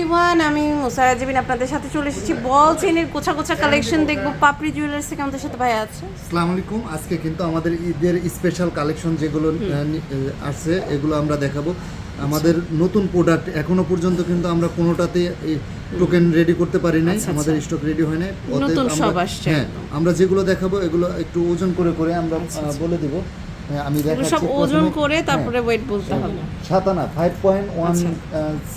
Everyone আমি মুসারা জিবিন আপনাদের সাথে চলে এসেছি। বল চেনের গোছা গোছা কালেকশন দেখব। পাপড়ি জুয়েলার্স থেকে আমাদের সাথে ভাই আছে। আসসালামু আলাইকুম। আজকে কিন্তু আমাদের ঈদের স্পেশাল কালেকশন যেগুলো আসছে এগুলো আমরা দেখাবো। আমাদের নতুন প্রোডাক্ট এখনও পর্যন্ত কিন্তু আমরা কোনোটাতে টোকেন রেডি করতে পারি নাই। আচ্ছা, আমাদের স্টক রেডি হয় নাই। নতুন সব আসছে হ্যাঁ আমরা যেগুলো দেখাবো এগুলো একটু ওজন করে করে আমরা বলে দিব। আমি দেখাচ্ছি সব ওজন করে হ্যাঁ, তারপরে ওয়েট বলতে হবে। সাতানা ফাইভ পয়েন্ট ওয়ান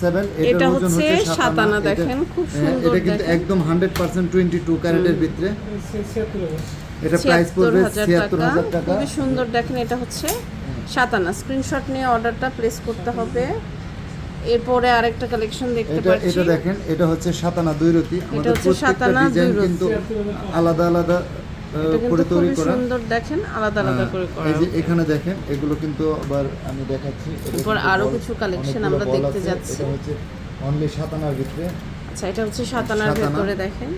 সেভেন এটা হচ্ছে সাতানা, দেখেন, খুব সুন্দর এটা কিন্তু। একদম হান্ড্রেড পার্সেন্ট টোয়েন্টি টু ক্যারেটের ভিতরে। এটা প্রাইস পড়বে হাজার ছিয়াত্তর টাকা হাজার টাকা। খুবই সুন্দর দেখেন এটা হচ্ছে সাতানা। স্ক্রিনশট নিয়ে অর্ডারটা প্লেস করতে হবে। এরপরে আরেকটা কালেকশন দেখতে পাচ্ছি। এটা দেখেন এটা হচ্ছে সাতানা দুই রতি। আমাদের প্রত্যেকটা সাতানা ডিজাইন কিন্তু আলাদা আলাদা করে তৈরি করা। সুন্দর দেখেন আলাদা আলাদা করে হ্যাঁ, করা এই যে এখানে দেখেন এগুলো কিন্তু আবার আমি দেখাচ্ছি। এরপর আরও কিছু কালেকশন আমরা দেখতে। যাচ্ছি। এটা হচ্ছে অনলি সাতানার ভিতরে। আচ্ছা এটা হচ্ছে সাতানার ভিতরে ভেতরে দেখেন।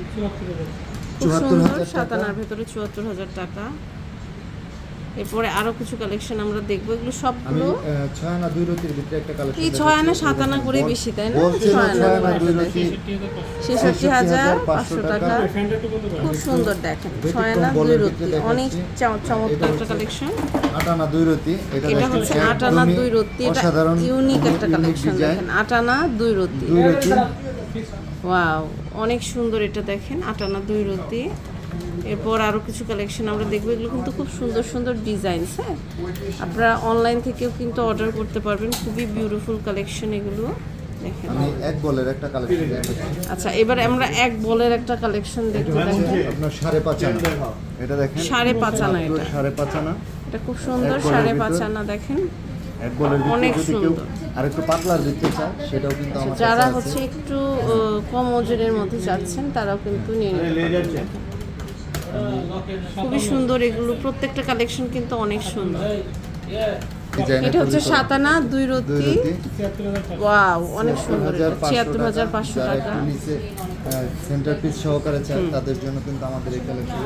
খুব সুন্দর সাতানার ভেতরে চুয়াত্তর হাজার টাকা। এরপরে আরও কিছু কালেকশন আমরা দেখব। এগুলো সবগুলো ছয় আনা দুই রতির ভিতরে একটা কালেকশন এই ছয় আনা সাত আনা করে বেশি তাই না? ছয় আনা দুই রতি। ছেষট্টি হাজার পাঁচশো টাকা। খুব সুন্দর দেখেন ছয় আনা দুই রতি অনেক চম- চমৎকার একটা কালেকশন আট আনা দুই রতি এটা হচ্ছে আট আনা দুই রতি এটা ইউনিক একটা কালেকশন দেখেন আট আনা দুই রতি। দুই রতি। ওয়াও অনেক সুন্দর এটা দেখেন আট আনা দুই রতি। এরপর আরও কিছু কালেকশন আমরা দেখব। এগুলো কিন্তু খুব সুন্দর সুন্দর ডিজাইনস হ্যাঁ? আপনারা অনলাইন থেকেও কিন্তু অর্ডার করতে পারবেন। খুবই বিউটিফুল কালেকশন এগুলো। দেখেন। এক বলের একটা কালেকশন দেখাচ্ছি আচ্ছা এবার আমরা এক বলের একটা কালেকশন আপনার সাড়ে পাঁচ আনা। এটা দেখেন। সাড়ে পাঁচ আনা এটা। সাড়ে পাঁচ আনা। এটা খুব সুন্দর সাড়ে পাঁচ আনা দেখেন। এক বলের অনেক সুন্দর। দিতে সেটাও কিন্তু যারা হচ্ছে একটু কম ওজনের মধ্যে যাচ্ছেন তারাও কিন্তু নিয়ে নিতে। খুবই সুন্দর এগুলো প্রত্যেকটা কালেকশন কিন্তু অনেক সুন্দর। এটা হচ্ছে সাতানা দুই রতি। ওয়াও অনেক সুন্দর। ছিয়াত্তর হাজার পাঁচশো টাকা। সেন্টার পিস সহকারে চায় তাদের জন্য কিন্তু আমাদের এই কালেকশন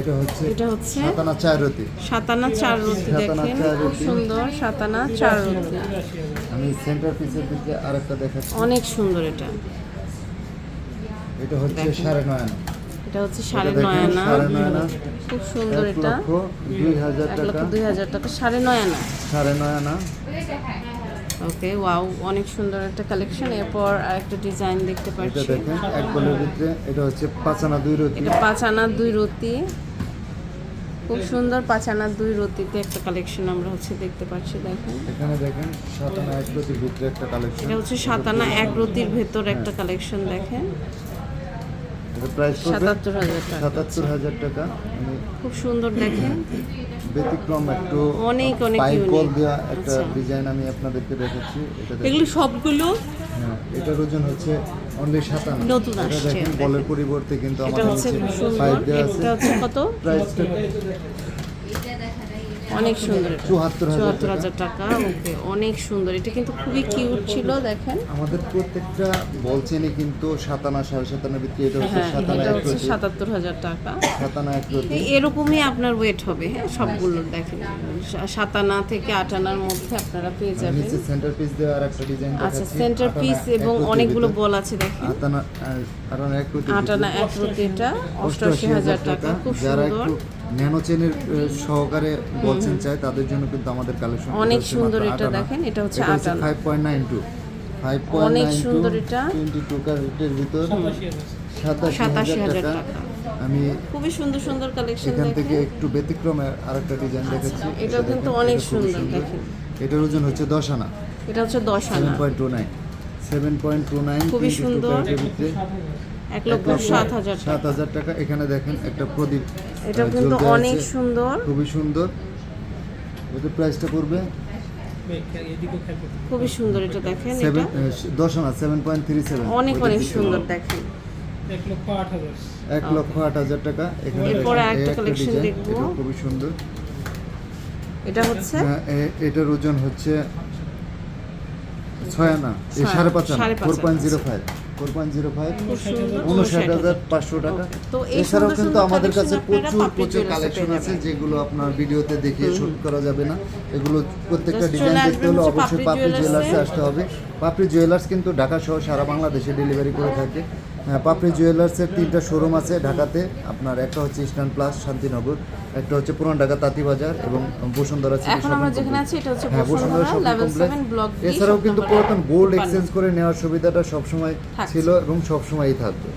এটা হচ্ছে এটা হচ্ছে সাতানা চার রতি। সাতানা চার রতি দেখেন। খুব সুন্দর সাতানা চার রতি। আমি সেন্টার পিসের দিকে আরেকটা দেখাচ্ছি। অনেক সুন্দর এটা। এটা হচ্ছে সাড়ে নয় আনা। এটা হচ্ছে সাড়ে নয় আনা। আনা। খুব সুন্দর এটা। এক টাকা। লক্ষ দুই হাজার টাকা সাড়ে নয় আনা। সাড়ে নয় আনা। ওকে ওয়াও অনেক সুন্দর একটা কালেকশন। এরপর আরেকটা ডিজাইন দেখতে পাচ্ছি। দেখেন এক বলের ভিতরে। এটা হচ্ছে পাঁচ আনা দুই রতি। এটা পাঁচ আনার দুই রতি। খুব সুন্দর পাঁচ আনার দুই রতিতে একটা কালেকশন আমরা হচ্ছে দেখতে পাচ্ছি দেখেন। এখানে দেখেন সাত আনা এক রতির ভিতরে একটা কালেকশন। এটা হচ্ছে সাতানা এক রতির ভেতর একটা কালেকশন দেখেন। এটা প্রাইস পড়বে সাতাত্তর হাজার টাকা। সাতাত্তর হাজার টাকা। খুব সুন্দর দেখেন। ব্যতিক্রম একটু অনেক, অনেক পাইকল দেওয়া একটা আচ্ছা। ডিজাইন আমি আপনাদেরকে দেখাচ্ছি। এটা। এগুলো সবগুলো হ্যাঁ, এটার ওজন হচ্ছে অনলি সাতান্ন। নতুন এটা আসছে। বলের পরিবর্তে কিন্তু আমাদের নিচে খুব পাইপ দেওয়া আছে। এটা হচ্ছে কত? প্রাইসটা অনেক সুন্দর চুয়াত্তর চুয়াত্তর টাকা। হাজার টাকা ওকে অনেক সুন্দর। এটা কিন্তু খুবই কিউট ছিল দেখেন। আমাদের প্রত্যেকটা বলছেনই কিন্তু সাতানা সাড়ে সাতানার ভিতরে এটা হচ্ছে হ্যাঁ সাতানা হচ্ছে সাতাত্তর হাজার টাকা। সাতানা এক এরকমই আপনার ওয়েট হবে হ্যাঁ সবগুলো দেখেন। সাতানা থেকে আটানার মধ্যে আপনারা পেয়ে যাবেন। নিচে সেন্টার পিস দেওয়া আর একটা ডিজাইন আচ্ছা সেন্টার পিস এবং অনেকগুলো বল আছে দেখেন। আটানা আটানা এক এক রতিটা অষ্টআশি হাজার টাকা খুব সুন্দর। ন্যানো চেনের সহকারে বলছেন চায় তাদের জন্য কিন্তু আমাদের কালেকশন অনেক সুন্দর এটা দেখেন, এটা হচ্ছে আটানা। Five point nine two five point অনেক সুন্দর এটা। টোয়েন্টি টু ক্যারেটের ভিতর সাতাশি সাতাশি হাজার হাজার টাকা। টাকা। আমি খুবই সুন্দর সুন্দর কালেকশন এখান থেকে একটু ব্যতিক্রমে আরেকটা ডিজাইন দেখাচ্ছি। এটাও এটা কিন্তু অনেক সুন্দর, দেখেন। এটার ওজন হচ্ছে দশ আনা এটা হচ্ছে দশ সেভেন আনা point two nine seven point two nine খুবই সুন্দর। ভিতরে এক লক্ষ সাত হাজার সাত টাকা হাজার টাকা। এখানে দেখেন একটা প্রদীপ আহ, কিন্তু অনেক সুন্দর। খুবই সুন্দর। এটার প্রাইসটা পড়বে? খুবই সুন্দর এটা দেখেন সেভেন এটা। সেভেন পয়েন্ট থ্রি সেভেন অনেক অনেক সুন্দর দেখেন। এক লক্ষ আট হাজার। টাকা। এখানে এরপরে একটা খুবই সুন্দর। এটা হচ্ছে? হ্যাঁ, এটার ওজন হচ্ছে ছয় আনা সাড়ে পাঁচ আনা four point zero five four point zero five উনষাট হাজার পাঁচশো টাকা। তো এছাড়াও কিন্তু আমাদের কাছে প্রচুর প্রচুর কালেকশন আছে যেগুলো আপনার ভিডিওতে দেখিয়ে শুট করা যাবে না। এগুলো প্রত্যেকটা ডিজাইন দেখতে হলে অবশ্যই পাপড়ি জুয়েলার্সে আসতে হবে। পাপড়ি জুয়েলার্স কিন্তু ঢাকা সহ সারা বাংলাদেশে ডেলিভারি করে থাকে। হ্যাঁ, পাপড়ি জুয়েলার্সের তিনটা শোরুম আছে ঢাকাতে। আপনার একটা হচ্ছে ইস্টার্ন প্লাস শান্তিনগর একটা হচ্ছে পুরান ঢাকা তাঁতিবাজার এবং বসুন্ধরা সিটি এখন আমরা যেখানে আছি এটা হচ্ছে হ্যাঁ বসুন্ধরা বসুন্ধরা লেভেল 7 ব্লক এছাড়াও কিন্তু পুরাতন গোল্ড এক্সচেঞ্জ করে নেওয়ার সুবিধাটা সবসময় ছিল এবং সবসময়ই থাকবে।